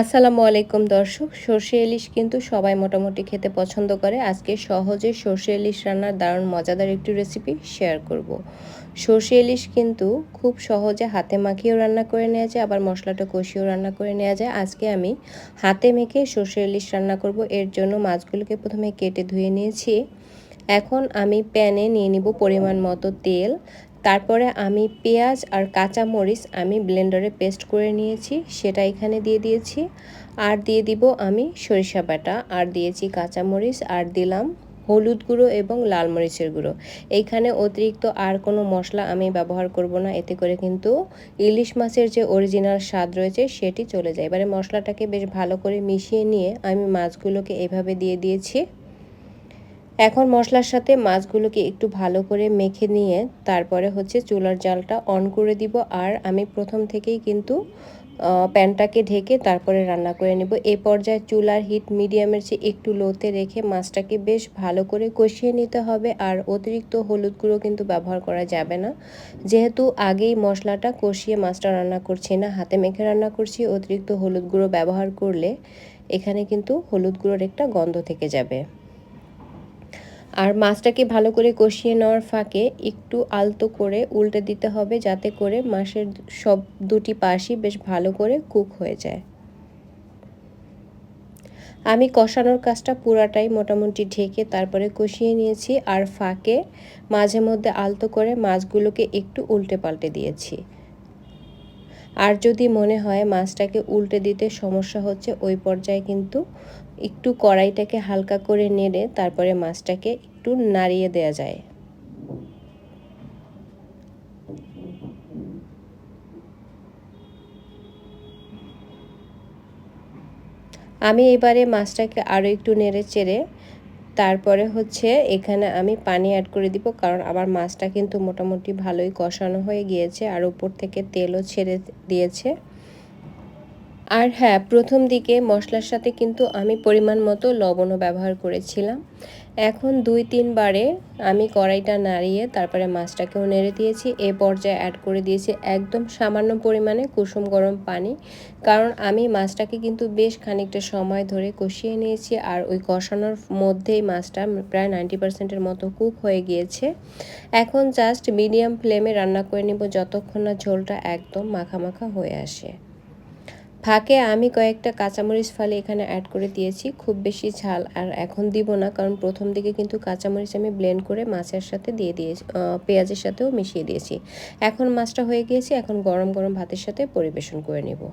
আসসালামু আলাইকুম দর্শক। সর্ষে ইলিশ কিন্তু সবাই মোটামুটি খেতে পছন্দ করে। আজকে সহজে সর্ষে ইলিশ রান্নার দারুণ মজাদার একটি রেসিপি শেয়ার করব। সর্ষে ইলিশ কিন্তু খুব সহজে হাতে মাখিয়েও রান্না করে নেওয়া যায়, আবার মশলাটা কষিয়েও রান্না করে নেওয়া যায়। আজকে আমি হাতে মেখে সর্ষে ইলিশ রান্না করব। এর জন্য মাছগুলোকে প্রথমে কেটে ধুয়ে নিয়েছি। এখন আমি প্যানে নিয়ে নিব পরিমাণ মতো তেল। তারপরে আমি পেঁয়াজ আর কাঁচা মরিচ আমি ব্লেন্ডারে পেস্ট করে নিয়েছি, সেটা এখানে দিয়ে দিয়েছি। আর দিয়ে দিব আমি সরিষা বাটা, আর দিয়েছি কাঁচা মরিচ, আর দিলাম হলুদ গুঁড়ো এবং লাল মরিচের গুঁড়ো। এইখানে অতিরিক্ত আর কোনো মশলা আমি ব্যবহার করব না, এতে করে কিন্তু ইলিশ মাছের যে অরিজিনাল স্বাদ রয়েছে সেটি চলে যায়। এবারে মশলাটাকে বেশ ভালো করে মিশিয়ে নিয়ে আমি মাছগুলোকে এভাবে দিয়ে দিয়েছি। এখন মশলার সাথে মাছগুলোকে একটু ভালো করে মেখে নিয়ে তারপরে হচ্ছে চুলার জালটা অন করে দিব। আর আমি প্রথম থেকেই কিন্তু প্যানটাকে ঢেকে তারপরে রান্না করে নেব। এই পর্যায়ে চুলার হিট মিডিয়ামের চেয়ে একটু লোতে রেখে মাছটাকে বেশ ভালো করে কষিয়ে নিতে হবে। আর অতিরিক্ত হলুদ গুঁড়ো কিন্তু ব্যবহার করা যাবে না। যেহেতু আগেই মশলাটা কষিয়ে মাছটা রান্না করছি না, হাতে মেখে রান্না করছি, অতিরিক্ত হলুদ গুঁড়ো ব্যবহার করলে এখানে কিন্তু হলুদ গুঁড়োর একটা গন্ধ থেকে যাবে। আর মাছটাকে ভালো করে কষিয়ে নেওয়ার ফাঁকে একটু আলতো করে উল্টে দিতে হবে যাতে করে মাছের সব দুটি পাশই বেশ ভালো করে কুক হয়ে যায়। আমি কষানোর কাজটা পুরাটাই মোটামুটি ঢেকে তারপরে কষিয়ে নিয়েছি আর ফাঁকে মাঝে মধ্যে আলতো করে মাছগুলোকে একটু উল্টে পাল্টে দিয়েছি। আর যদি মনে হয় মাছটাকে উল্টে দিতে সমস্যা হচ্ছে, ওই পর্যায়ে কিন্তু একটু কড়াইটাকে হালকা করে নেড়ে তারপরে মাছটাকে একটু নাড়িয়ে দেয়া যায়। আমি এবারে মাছটাকে আরও একটু নেড়ে চেড়ে তারপরে হচ্ছে এখানে আমি পানি অ্যাড করে দিব, কারণ আমার মাছটা কিন্তু মোটামুটি ভালোই কষানো হয়ে গিয়েছে আর উপর থেকে তেলও ছেড়ে দিয়েছে। আর হ্যাঁ প্রথম দিকে মশলার সাথে কিন্তু আমি পরিমাণ মতো লবণও ব্যবহার করেছিলাম। এখন দুই তিনবারে আমি কড়াইটা নাড়িয়ে তারপরে মাছটাকেও নেড়ে দিয়েছি। এ পর্যায়ে অ্যাড করে দিয়েছি একদম সামান্য পরিমাণে কুসুম গরম পানি। কারণ আমি মাছটাকে কিন্তু বেশ খানিকটা সময় ধরে কষিয়ে নিয়েছি আর ওই কষানোর মধ্যেই মাছটা প্রায় নাইনটি পার্সেন্টের মতো কুক হয়ে গিয়েছে। এখন জাস্ট মিডিয়াম ফ্লেমে রান্না করে নিব যতক্ষণ না ঝোলটা একদম মাখা মাখা হয়ে আসে। ফাঁকে আমি কয়েকটা কাঁচামরিচ ফালে এখানে অ্যাড করে দিয়েছি, খুব বেশি ঝাল আর এখন দিব না, কারণ প্রথম দিকে কিন্তু কাঁচামরিচ আমি ব্লেন্ড করে মাছের সাথে দিয়ে দিয়েছি পেঁয়াজের সাথেও মিশিয়ে দিয়েছি। এখন মাছটা হয়ে গিয়েছে, এখন গরম গরম ভাতের সাথে পরিবেশন করে নেব।